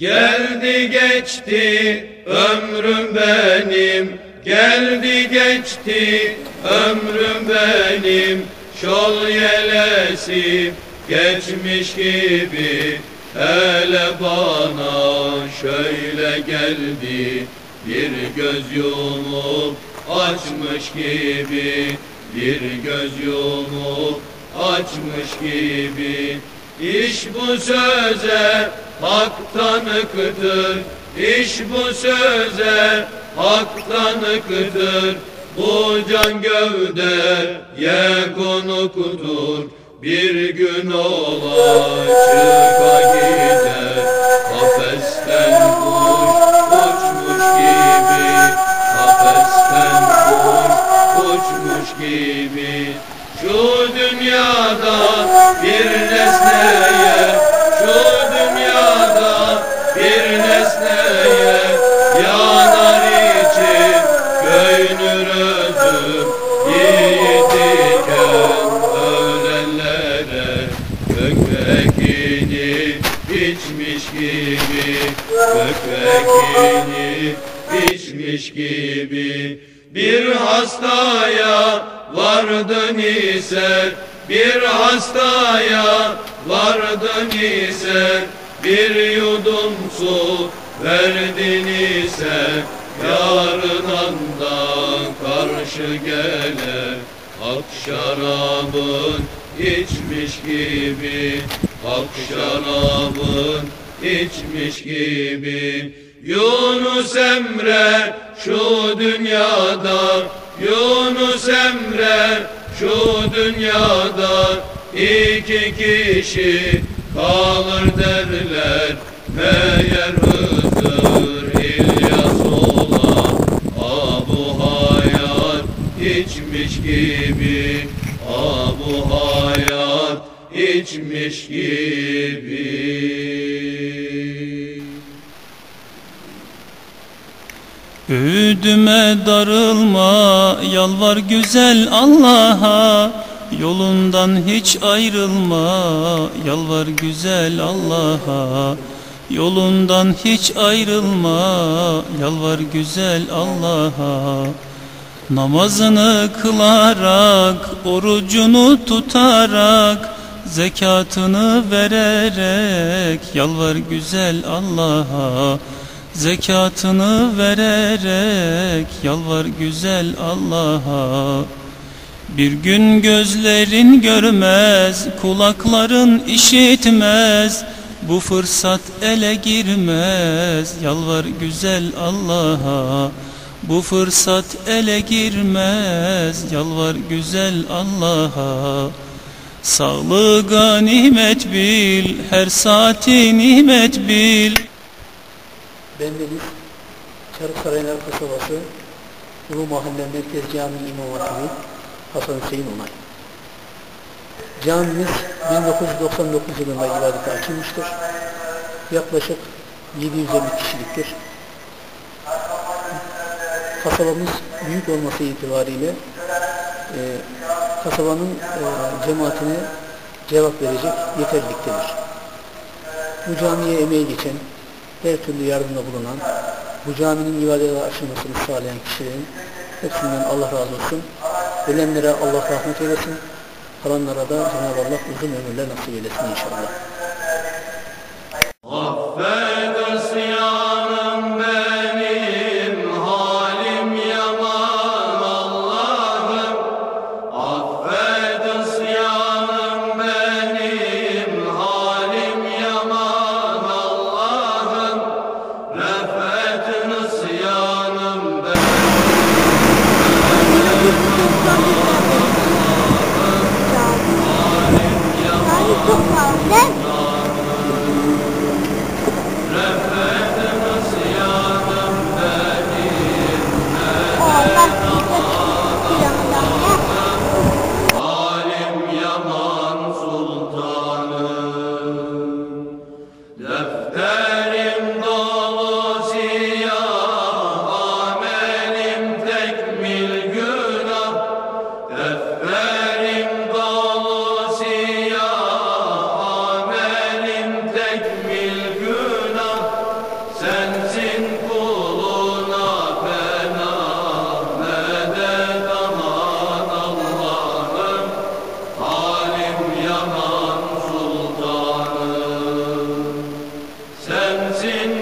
Geldi geçti ömrüm benim. Geldi geçti ömrüm benim. Şol yelesi geçmiş gibi. Hele bana şöyle geldi. Bir göz yumup açmış gibi. Bir göz yumup açmış gibi İş bu söze hak tanıktır İş bu söze hak tanıktır Bu can gövdeye konuktur. Bir gün ola Kökekini içmiş gibi Kökekini içmiş gibi. Bir hastaya vardın ise Bir hastaya vardın ise Bir yudum su verdin ise Yarından da karşı gelir Ak şarabın içmiş gibi Ak şarabın içmiş gibi. Yunus Emre şu dünyada Yunus Emre şu dünyada. İki kişi kalır derler Meğer Hızır İlyas ola Abu hayat içmiş gibi Abu hayat içmiş gibi. Öğüdüme darılma, yalvar güzel Allah'a. Yolundan hiç ayrılma, yalvar güzel Allah'a. Yolundan hiç ayrılma, yalvar güzel Allah'a Namazını kılarak, orucunu tutarak Zekatını vererek, yalvar güzel Allah'a Zekatını vererek yalvar güzel Allah'a. Bir gün gözlerin görmez, kulakların işitmez Bu fırsat ele girmez, yalvar güzel Allah'a Bu fırsat ele girmez, yalvar güzel Allah'a Sağlığı ganimet bil, her saati nimet bil Bendeniz Çarıksaraylar kasabası Ulu Mahalle Merkez Camii İmam Hatibi Hasan Hüseyin Onay. Camimiz 1999 yılında ibadete açılmıştır. Yaklaşık 750 kişiliktir. Kasabamız büyük olması itibariyle e, kasabanın e, cemaatine cevap verecek yeterliliktedir. Bu camiye emeği geçen her türlü yardımda bulunan, bu caminin ibadete açılmasını sağlayan kişilerin hepsinden Allah razı olsun. Ölenlere Allah rahmet eylesin. Kalanlara da Cenab-ı Allah uzun ömürler nasip eylesin inşallah. then один